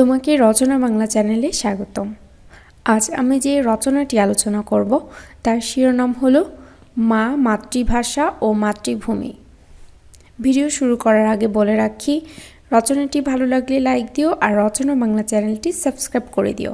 তোমাকে রচনা বাংলা চ্যানেলে স্বাগতম। আজ আমি যে রচনাটি আলোচনা করব, তার শিরোনাম হলো মা মাতৃভাষা ও মাতৃভূমি। ভিডিও শুরু করার আগে বলে রাখি, রচনাটি ভালো লাগলে লাইক দিও আর রচনা বাংলা চ্যানেলটি সাবস্ক্রাইব করে দিও।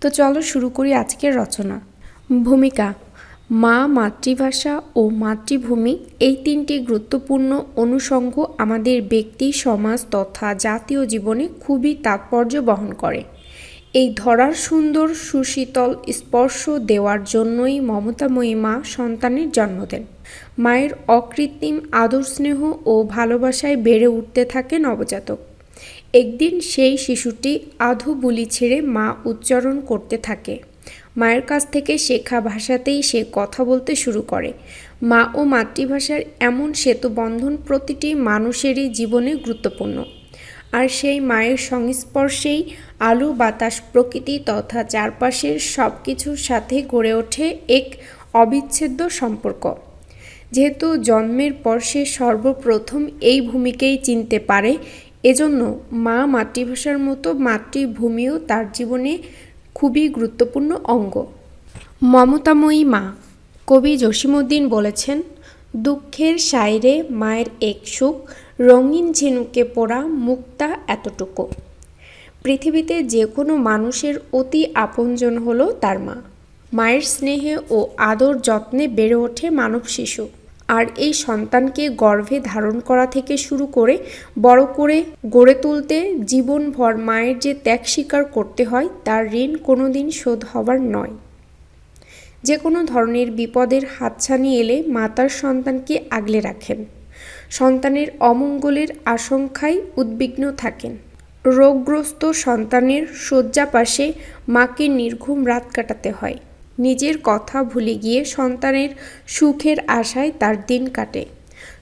তো চলো শুরু করি আজকের রচনা। ভূমিকা মা, মাতৃভাষা ও মাতৃভূমি এই তিনটি গুরুত্বপূর্ণ অনুষঙ্গ আমাদের ব্যক্তি, সমাজ তথা জাতীয় জীবনে খুবই তাৎপর্য বহন করে। এই ধরার সুন্দর, সুশীতল স্পর্শ দেওয়ার জন্যই মমতাময়ী মা সন্তানের জন্ম দেন। মায়ের অকৃত্রিম আদর স্নেহ ও ভালোবাসায় বেড়ে উঠতে থাকে নবজাতক। একদিন সেই শিশুটি আধো বুলি ছেড়ে মা উচ্চারণ করতে থাকে। মায়ের কাছ থেকে শেখা ভাষাতেই সে কথা বলতে শুরু করে। মা ও মাতৃভাষার এমন সেতু বন্ধন প্রতিটি মানুষেরই জীবনে গুরুত্বপূর্ণ। আর সেই মায়ের সংস্পর্শেই আলো, বাতাস, প্রকৃতি তথা চারপাশের সব কিছুর সাথে গড়ে ওঠে এক অবিচ্ছেদ্য সম্পর্ক। যেহেতু জন্মের পর সে সর্বপ্রথম এই ভূমিকেই চিনতে পারে, এজন্য মা মাতৃভাষার মতো মাতৃভূমিও তার জীবনে খুবই গুরুত্বপূর্ণ অঙ্গ। মমতাময়ী মা, কবি জসিমউদ্দিন বলেছেন, দুঃখের সাইরে মায়ের এক সুখ, রঙিন ঝিনুকে পোড়া মুক্তা এতটুকু। পৃথিবীতে যে কোনো মানুষের অতি আপনজন হলো তার মা। মায়ের স্নেহে ও আদর যত্নে বেড়ে ওঠে মানব শিশু। আর এই সন্তানকে গর্ভে ধারণ করা থেকে শুরু করে বড় করে গড়ে তুলতে জীবনভর মায়ের যে ত্যাগ স্বীকার করতে হয়, তার ঋণ কোনোদিন শোধ হবার নয়। যে কোনো ধরনের বিপদের হাতছানি এলে মাতার সন্তানকে আগলে রাখেন। সন্তানের অমঙ্গলের আশঙ্কায় উদ্বিগ্ন থাকেন। রোগগ্রস্ত সন্তানের শয্যা পাশে মাকে নির্ঘুম রাত কাটাতে হয়। নিজের কথা ভুলে গিয়ে সন্তানের সুখের আশায় তার দিন কাটে।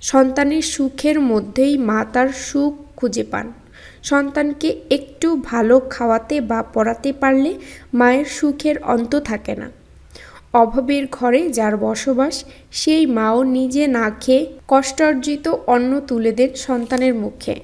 সন্তানের সুখের মধ্যেই মা তার সুখ খুঁজে পান। সন্তানকে একটু ভালো খাওয়াতে বা পড়াতে পারলে মায়ের সুখের অন্ত থাকে না। অভাবের ঘরে যার বসবাস, সেই মাও নিজে না খেয়ে কষ্টার্জিত অন্ন তুলে দেন সন্তানের মুখে।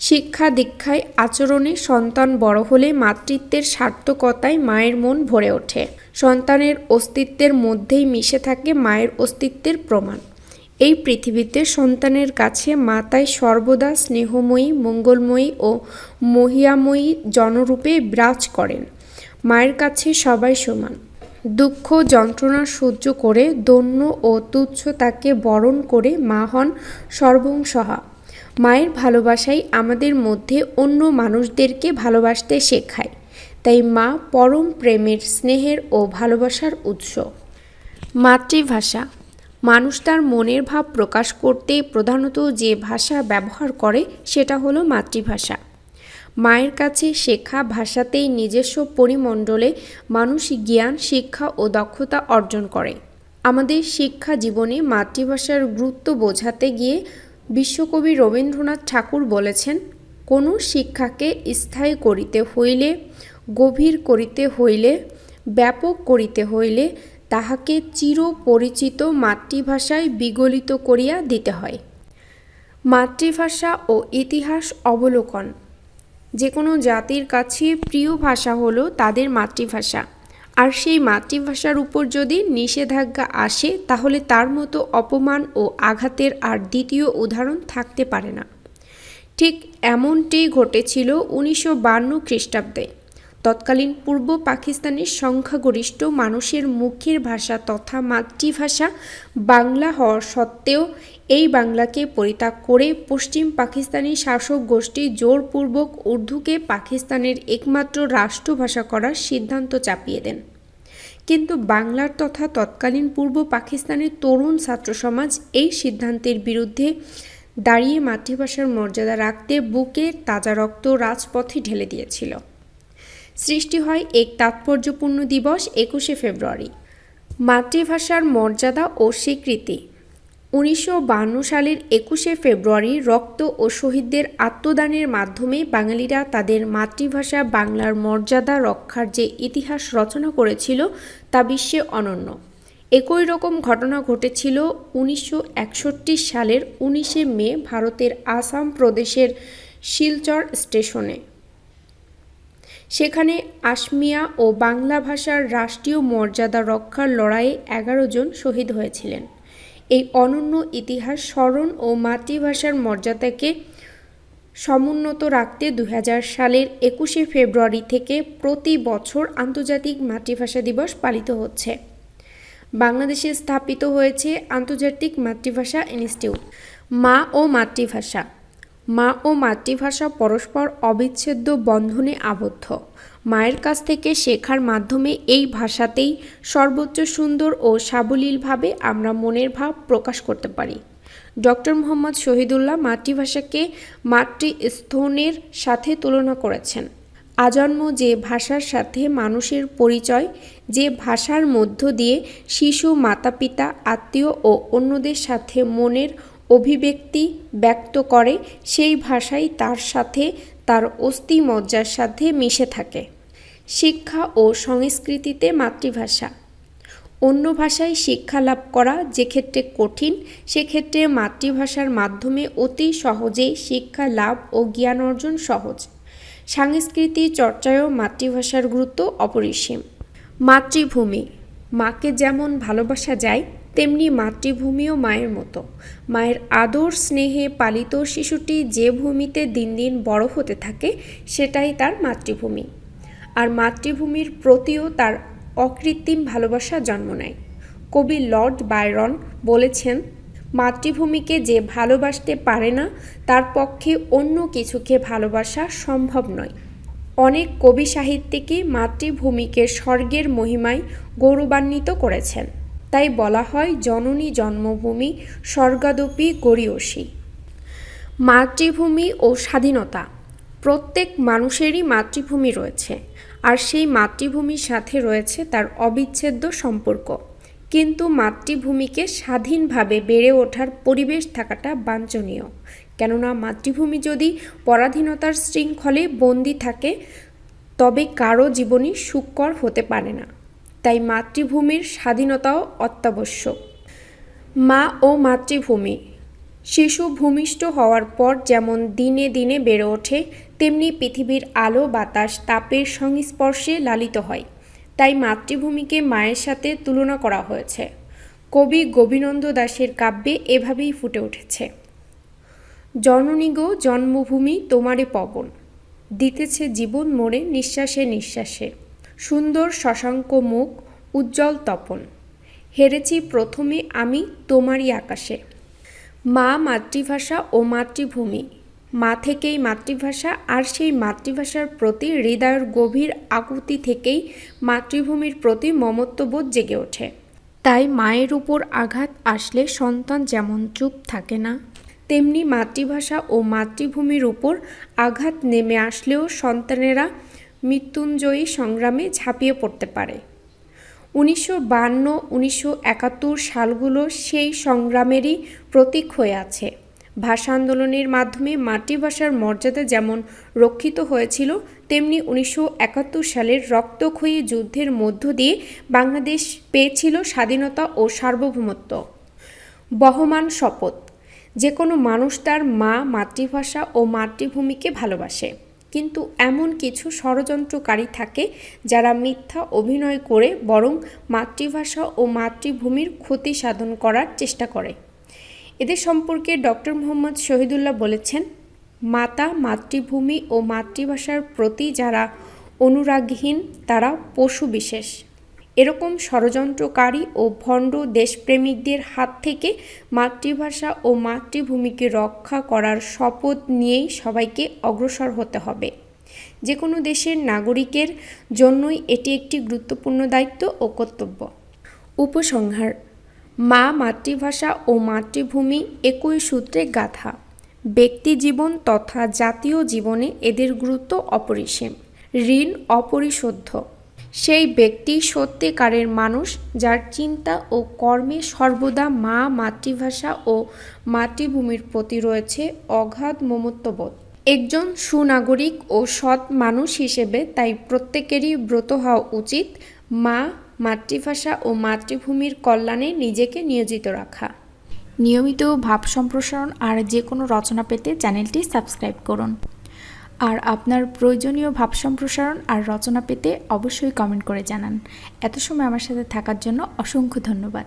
শিক্ষা দীক্ষায় আচরণে সন্তান বড় হলে মাতৃত্বের সার্থকতায় মায়ের মন ভরে ওঠে। সন্তানের অস্তিত্বের মধ্যেই মিশে থাকে মায়ের অস্তিত্বের প্রমাণ। এই পৃথিবীতে সন্তানের কাছে মাতায় সর্বদা স্নেহময়ী, মঙ্গলময়ী ও মহিয়াময়ী জনরূপে বিরাজ করেন। মায়ের কাছে সবাই সমান। দুঃখ যন্ত্রণা সহ্য করে দন্য ও তুচ্ছ তাকে বরণ করে মা হন সর্বংসহা। মায়ের ভালোবাসাই আমাদের মধ্যে অন্য মানুষদেরকে ভালোবাসতে শেখায়। তাই মা পরম প্রেমের স্নেহের ও ভালোবাসার উৎস। মাতৃভাষা। মানুষ তার মনের ভাব প্রকাশ করতে প্রধানত যে ভাষা ব্যবহার করে, সেটা হলো মাতৃভাষা। মায়ের কাছে শেখা ভাষাতেই নিজস্ব পরিমণ্ডলে মানুষ জ্ঞান, শিক্ষা ও দক্ষতা অর্জন করে। আমাদের শিক্ষা জীবনে মাতৃভাষার গুরুত্ব বোঝাতে গিয়ে বিশ্বকবি রবীন্দ্রনাথ ঠাকুর বলেছেন, কোনো শিক্ষাকে স্থায়ী করিতে হইলে, গভীর করিতে হইলে, ব্যাপক করিতে হইলে তাহাকে চির পরিচিত মাতৃভাষায় বিগলিত করিয়া দিতে হয়। মাতৃভাষা ও ইতিহাস অবলোকন। যে কোনো জাতির কাছে প্রিয় ভাষা হলো তাদের মাতৃভাষা। আর সেই মাতৃভাষার উপর যদি নিষেধাজ্ঞা আসে, তাহলে তার মতো অপমান ও আঘাতের আর দ্বিতীয় উদাহরণ থাকতে পারে না। ঠিক এমনটি ঘটেছিল উনিশশো বান্ন খ্রিস্টাব্দে। তৎকালীন পূর্ব পাকিস্তানের সংখ্যাগরিষ্ঠ মানুষের মুখের ভাষা তথা মাতৃভাষা বাংলা হওয়া সত্ত্বেও এই বাংলাকে পরিত্যাগ করে পশ্চিম পাকিস্তানি শাসক গোষ্ঠী জোরপূর্বক উর্দুকে পাকিস্তানের একমাত্র রাষ্ট্রভাষা করার সিদ্ধান্ত চাপিয়ে দেন। কিন্তু বাংলার তথা তৎকালীন পূর্ব পাকিস্তানের তরুণ ছাত্র সমাজ এই সিদ্ধান্তের বিরুদ্ধে দাঁড়িয়ে মাতৃভাষার মর্যাদা রাখতে বুকে তাজা রক্ত রাজপথে ঢেলে দিয়েছিল। সৃষ্টি হয় এক তাৎপর্যপূর্ণ দিবস একুশে ফেব্রুয়ারি। মাতৃভাষার মর্যাদা ও স্বীকৃতি। উনিশশো সালের একুশে ফেব্রুয়ারি রক্ত ও শহীদদের আত্মদানের মাধ্যমে বাঙালিরা তাদের মাতৃভাষা বাংলার মর্যাদা রক্ষার যে ইতিহাস রচনা করেছিল তা বিশ্বে অনন্য। একই রকম ঘটনা ঘটেছিল উনিশশো একষট্টি সালের উনিশে মে ভারতের আসাম প্রদেশের শিলচর স্টেশনে। সেখানে আসমিয়া ও বাংলা ভাষার রাষ্ট্রীয় মর্যাদা রক্ষার লড়াইয়ে এগারো জন শহীদ হয়েছিলেন। এই অনন্য ইতিহাস স্মরণ ও মাতৃভাষার মর্যাদাকে সমুন্নত রাখতে দু হাজার সালের একুশে ফেব্রুয়ারি থেকে প্রতি বছর আন্তর্জাতিক মাতৃভাষা দিবস পালিত হচ্ছে। বাংলাদেশে স্থাপিত হয়েছে আন্তর্জাতিক মাতৃভাষা ইনস্টিটিউট। মা ও মাতৃভাষা। মা ও মাতৃভাষা পরস্পর অবিচ্ছেদ্য বন্ধনে আবদ্ধ। মায়ের কাছ থেকে শেখার মাধ্যমে এই ভাষাতেই সর্বোচ্চ সুন্দর ও সাবলীলভাবে আমরা মনের ভাব প্রকাশ করতে পারি। ডক্টর মোহাম্মদ শহীদুল্লাহ মাতৃভাষাকে মাতৃস্থনের সাথে তুলনা করেছেন। আজন্ম যে ভাষার সাথে মানুষের পরিচয়, যে ভাষার মধ্য দিয়ে শিশু মাতা পিতা আত্মীয় ও অন্যদের সাথে মনের অভিব্যক্তি ব্যক্ত করে, সেই ভাষাই তার সাথে তার অস্থিমজ্জার সাথে মিশে থাকে। শিক্ষা ও সংস্কৃতিতে মাতৃভাষা। অন্য ভাষায় শিক্ষা লাভ করা যে ক্ষেত্রে কঠিন সেক্ষেত্রে মাতৃভাষার মাধ্যমে অতি সহজেই শিক্ষা লাভ ও জ্ঞান অর্জন সহজ। সাংস্কৃতিক চর্চায়ও মাতৃভাষার গুরুত্ব অপরিসীম। মাতৃভূমি। মাকে যেমন ভালোবাসা যায় তেমনি মাতৃভূমিও মায়ের মতো। মায়ের আদর স্নেহে পালিত শিশুটি যে ভূমিতে দিন দিন বড় হতে থাকে, সেটাই তার মাতৃভূমি। আর মাতৃভূমির প্রতিও তার অকৃত্রিম ভালোবাসা জন্ম নেয়। কবি লর্ড বায়রন বলেছেন, মাতৃভূমিকে যে ভালোবাসতে পারে না, তার পক্ষে অন্য কিছুকে ভালোবাসা সম্ভব নয়। অনেক কবি সাহিত্যিকই মাতৃভূমিকে স্বর্গের মহিমায় গৌরবান্বিত করেছেন। তাই বলা হয়, জননী জন্মভূমি, স্বর্গাদপি গরিয়সী মাতৃভূমি ও স্বাধীনতা। প্রত্যেক মানুষেরই মাতৃভূমি রয়েছে, আর সেই মাতৃভূমির সাথে রয়েছে তার অবিচ্ছেদ্য সম্পর্ক। কিন্তু মাতৃভূমিকে স্বাধীনভাবে বেড়ে ওঠার পরিবেশ থাকাটা বাঞ্ছনীয়। কেননা মাতৃভূমি যদি পরাধীনতার শৃঙ্খলে বন্দি থাকে, তবে কারও জীবনই সুকর হতে পারে না। তাই মাতৃভূমির স্বাধীনতাও অত্যাবশ্যক। মা ও মাতৃভূমি। শিশু ভূমিষ্ঠ হওয়ার পর যেমন দিনে দিনে বেড়ে ওঠে, তেমনি পৃথিবীর আলো, বাতাস, তাপের সংস্পর্শে লালিত হয়। তাই মাতৃভূমিকে মায়ের সাথে তুলনা করা হয়েছে। কবি গোবিনন্দ দাশের কাব্যে এভাবেই ফুটে উঠেছে। জননীগ জন্মভূমি তোমারে পবন। দিতেছে জীবন মোড়ে নিঃশ্বাসে নিঃশ্বাসে। সুন্দর শশাঙ্ক মুখ, উজ্জ্বল তপন। হেরেছি প্রথমে আমি তোমারই আকাশে। মা মাতৃভাষা ও মাতৃভূমি। মা থেকেই মাতৃভাষা আর সেই মাতৃভাষার প্রতি হৃদয়ের গভীর আকুতি থেকেই মাতৃভূমির প্রতি মমত্ববোধ জেগে ওঠে। তাই মায়ের উপর আঘাত আসলে সন্তান যেমন চুপ থাকে না, তেমনি মাতৃভাষা ও মাতৃভূমির উপর আঘাত নেমে আসলেও সন্তানেরা মৃত্যুঞ্জয়ী সংগ্রামে ঝাঁপিয়ে পড়তে পারে। উনিশশো বান্ন উনিশশো একাত্তর সালগুলো সেই সংগ্রামেরই প্রতীক হয়ে আছে। ভাষা আন্দোলনের মাধ্যমে মাতৃভাষার মর্যাদা যেমন রক্ষিত হয়েছিল, তেমনি উনিশশো একাত্তর সালের রক্তক্ষয়ী যুদ্ধের মধ্য দিয়ে বাংলাদেশ পেয়েছিল স্বাধীনতা ও সার্বভৌমত্ব। বহমান শপথ যে কোনো মানুষ তার মা, মাতৃভাষা ও মাতৃভূমিকে ভালোবাসে। কিন্তু এমন কিছু ষড়যন্ত্রকারী থাকে যারা মিথ্যা অভিনয় করে বরং মাতৃভাষা ও মাতৃভূমির ক্ষতি সাধন করার চেষ্টা করে। এদের সম্পর্কে ডক্টর মোহাম্মদ শহীদুল্লাহ বলেছেন, মাতা, মাতৃভূমি ও মাতৃভাষার প্রতি যারা অনুরাগহীন, তারা পশু বিশেষ। এরকম ষড়যন্ত্রকারী ও ভণ্ড দেশপ্রেমিকদের হাত থেকে মাতৃভাষা ও মাতৃভূমিকে রক্ষা করার শপথ নিয়েই সবাইকে অগ্রসর হতে হবে। যে কোনো দেশের নাগরিকের জন্যই এটি একটি গুরুত্বপূর্ণ দায়িত্ব ও কর্তব্য। উপসংহার, মা মাতৃভাষা ও মাতৃভূমি একই সূত্রে গাথা। ব্যক্তি জীবন তথা জাতীয় জীবনে এদের গুরুত্ব অপরিসীম। ঋণ অপরিশোধ্য। সেই ব্যক্তি সত্যিকারের মানুষ যার চিন্তা ও কর্মে সর্বদা মা, মাতৃভাষা ও মাতৃভূমির প্রতি রয়েছে অগাধ মমত্ববোধ। একজন সুনাগরিক ও সৎ মানুষ হিসেবে তাই প্রত্যেকেরই ব্রত হওয়া উচিত মা, মাতৃভাষা ও মাতৃভূমির কল্যাণে নিজেকে নিয়োজিত রাখা। নিয়মিত ভাব সম্প্রসারণ আর যে কোনো রচনা পেতে চ্যানেলটি সাবস্ক্রাইব করুন। আর আপনার প্রয়োজনীয় ভাব সম্প্রসারণ আর রচনা পেতে অবশ্যই কমেন্ট করে জানান। এত সময় আমার সাথে থাকার জন্য অসংখ্য ধন্যবাদ।